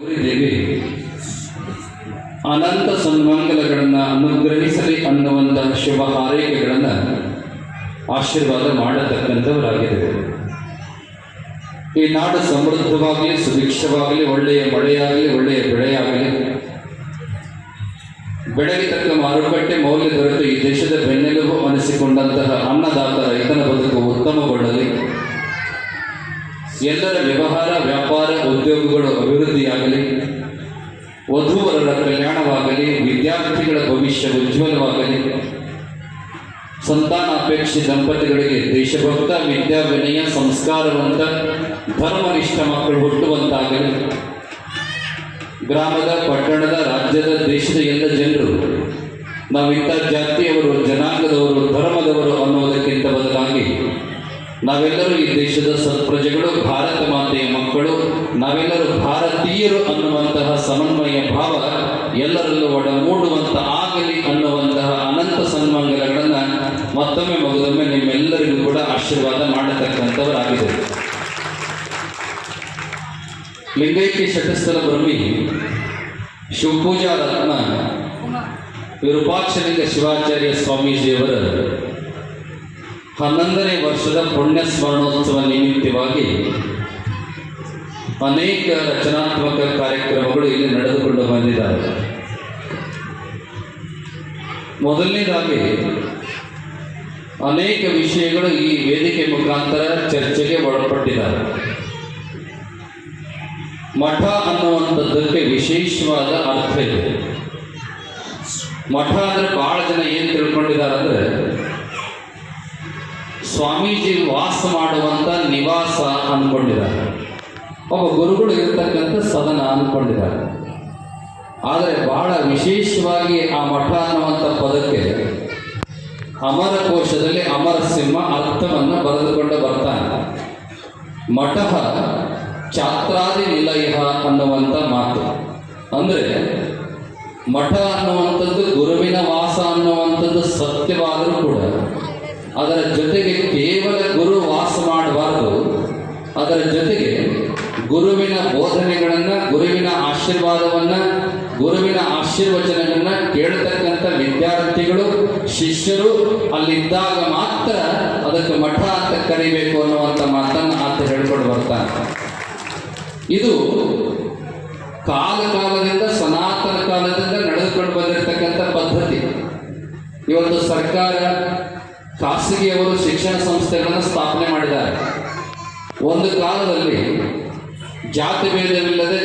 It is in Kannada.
ದೇವಿ ಅನಂತ ಸನ್ಮಂಗಲಗಳನ್ನ ಅನುಗ್ರಹಿಸಲಿ ಅನ್ನುವಂತಹ ಶುಭ ಹಾರೈಕೆಗಳನ್ನ ಆಶೀರ್ವಾದ ಮಾಡತಕ್ಕಂಥವರಾಗಿದ್ದೇವೆ ಈ ನಾಡು ಸಮೃದ್ಧವಾಗಲಿ, ಸುಭಿಕ್ಷವಾಗಲಿ, ಒಳ್ಳೆಯ ಮಳೆಯಾಗಲಿ, ಒಳ್ಳೆಯ ಬೆಳೆಯಾಗಲಿ, ಬೆಳೆಗೆ ತಕ್ಕ ಮಾರುಕಟ್ಟೆ ಮೌಲ್ಯ ದೊರೆತು ಈ ದೇಶದ ಬೆನ್ನೆಲುಬು ಅನಿಸಿಕೊಂಡಂತಹ ಅನ್ನದಾತ ರೈತನ ಬದುಕು ಉತ್ತಮಗೊಳ್ಳಲಿ. ಎಲ್ಲರ ವ್ಯವಹಾರ ವ್ಯಾಪಾರ ಉದ್ಯೋಗಗಳು ಅಭಿವೃದ್ಧಿಯಾಗಲಿ, ವಧುವರರ ಕಲ್ಯಾಣವಾಗಲಿ, ವಿದ್ಯಾರ್ಥಿಗಳ ಭವಿಷ್ಯ ಉಜ್ವಲವಾಗಲಿ ಸಂತಾನಾಪೇಕ್ಷಿ ದಂಪತಿಗಳಿಗೆ ದೇಶಭಕ್ತ ವಿದ್ಯಾ ವಿನಯ ಸಂಸ್ಕಾರವಂತ, ಧರ್ಮನಿಷ್ಠ ಮಕ್ಕಳು ಹುಟ್ಟುವಂತಾಗಲಿ. ಗ್ರಾಮದ, ಪಟ್ಟಣದ, ರಾಜ್ಯದ, ದೇಶದ ಎಲ್ಲ ಜನರು ನಾವಿಂಥ ಜಾತಿಯವರು ನಾವೆಲ್ಲರೂ ಈ ದೇಶದ ಸತ್ಪ್ರಜೆಗಳು, ಭಾರತ ಮಾತೆಯ ಮಕ್ಕಳು, ನಾವೆಲ್ಲರೂ ಭಾರತೀಯರು ಅನ್ನುವಂತಹ ಸಮನ್ವಯ ಭಾವ ಎಲ್ಲರಲ್ಲೂ ಒಡಮೂಡುವಂತ ಆಗಲಿ ಅನ್ನುವಂತಹ ಅನಂತ ಸನ್ಮಂಗಲಗಳನ್ನ ಮತ್ತೊಮ್ಮೆ ಮಗದೊಮ್ಮೆ ನಿಮ್ಮೆಲ್ಲರಿಗೂ ಕೂಡ ಆಶೀರ್ವಾದ ಮಾಡತಕ್ಕಂಥವರಾಗಿದೆ ಲಿಂಗೈಕ್ಯ ಶತಸ್ಥಲ ಬ್ರಹ್ಮಿ ಶಿವಪೂಜಾ ರತ್ನ ವಿರೂಪಾಕ್ಷಲಿಂಗ ಶಿವಾಚಾರ್ಯ ಸ್ವಾಮೀಜಿಯವರ ಹನ್ನೊಂದನೇ ವರ್ಷದ ಪುಣ್ಯ ಸ್ಮರಣೋತ್ಸವ ನಿಮಿತ್ತವಾಗಿ ಅನೇಕ ರಚನಾತ್ಮಕ ಕಾರ್ಯಕ್ರಮಗಳು ಇಲ್ಲಿ ನಡೆದುಕೊಂಡು ಬಂದಿದ್ದಾರೆ ಮೊದಲನೇದಾಗಿ ಅನೇಕ ವಿಷಯಗಳು ಈ ವೇದಿಕೆ ಮುಖಾಂತರ ಚರ್ಚೆಗೆ ಒಳಪಟ್ಟಿದ್ದಾರೆ. ಮಠ ಅನ್ನುವಂಥದ್ದಕ್ಕೆ ವಿಶೇಷವಾದ ಅರ್ಥ ಇದೆ. ಮಠ ಅಂದ್ರೆ ಬಹಳ ಜನ ಏನು ತಿಳ್ಕೊಂಡಿದ್ದಾರೆ ಅಂದ್ರೆ ಸ್ವಾಮೀಜಿ ವಾಸ ಮಾಡುವಂತ ನಿವಾಸ ಅಂದ್ಕೊಂಡಿದ್ದಾರೆ ಒಬ್ಬ ಗುರುಗಳು ಇರತಕ್ಕಂಥ ಸದನ ಅಂದ್ಕೊಂಡಿದ್ದಾರೆ ಆದರೆ ಬಹಳ ವಿಶೇಷವಾಗಿ ಆ ಮಠ ಅನ್ನುವಂಥ ಪದಕ್ಕೆ ಅಮರ ಕೋಶದಲ್ಲಿ ಅಮರ ಸಿಂಹ ಅರ್ಥವನ್ನು ಬರೆದುಕೊಂಡು ಬರ್ತಾನೆ. ಮಠ ಛಾತ್ರಾದಿ ನಿಲಯ ಅನ್ನುವಂಥ ಮಾತು. ಅಂದರೆ ಮಠ ಅನ್ನುವಂಥದ್ದು ಗುರುವಿನ ವಾಸ ಅನ್ನುವಂಥದ್ದು ಸತ್ಯವಾದರೂ ಕೂಡ ಅದರ ಜೊತೆಗೆ ಕೇವಲ ಗುರು ವಾಸ ಮಾಡಬಾರದು. ಅದರ ಜೊತೆಗೆ ಗುರುವಿನ ಬೋಧನೆಗಳನ್ನ, ಗುರುವಿನ ಆಶೀರ್ವಾದವನ್ನ, ಗುರುವಿನ ಆಶೀರ್ವಚನಗಳನ್ನ ಕೇಳತಕ್ಕಂಥ ವಿದ್ಯಾರ್ಥಿಗಳು, ಶಿಷ್ಯರು ಅಲ್ಲಿದ್ದಾಗ ಮಾತ್ರ ಅದಕ್ಕೆ ಮಠ ಅಂತ ಕರಿಬೇಕು ಅನ್ನುವಂಥ ಮಾತನ್ನು ಆತ ಹೇಳ್ಕೊಂಡು ಬರ್ತಾನೆ. ಇದು ಕಾಲ ಕಾಲದಿಂದ, ಸನಾತನ ಕಾಲದಿಂದ ನಡೆದುಕೊಂಡು ಬಂದಿರತಕ್ಕಂಥ ಪದ್ಧತಿ. ಇವತ್ತು ಸರ್ಕಾರ ಖಾಸಗಿಯವರು ಶಿಕ್ಷಣ ಸಂಸ್ಥೆಗಳನ್ನು ಸ್ಥಾಪನೆ ಮಾಡಿದ್ದಾರೆ. ಒಂದು ಕಾಲದಲ್ಲಿ ಜಾತಿ ಭೇದವಿಲ್ಲದೆ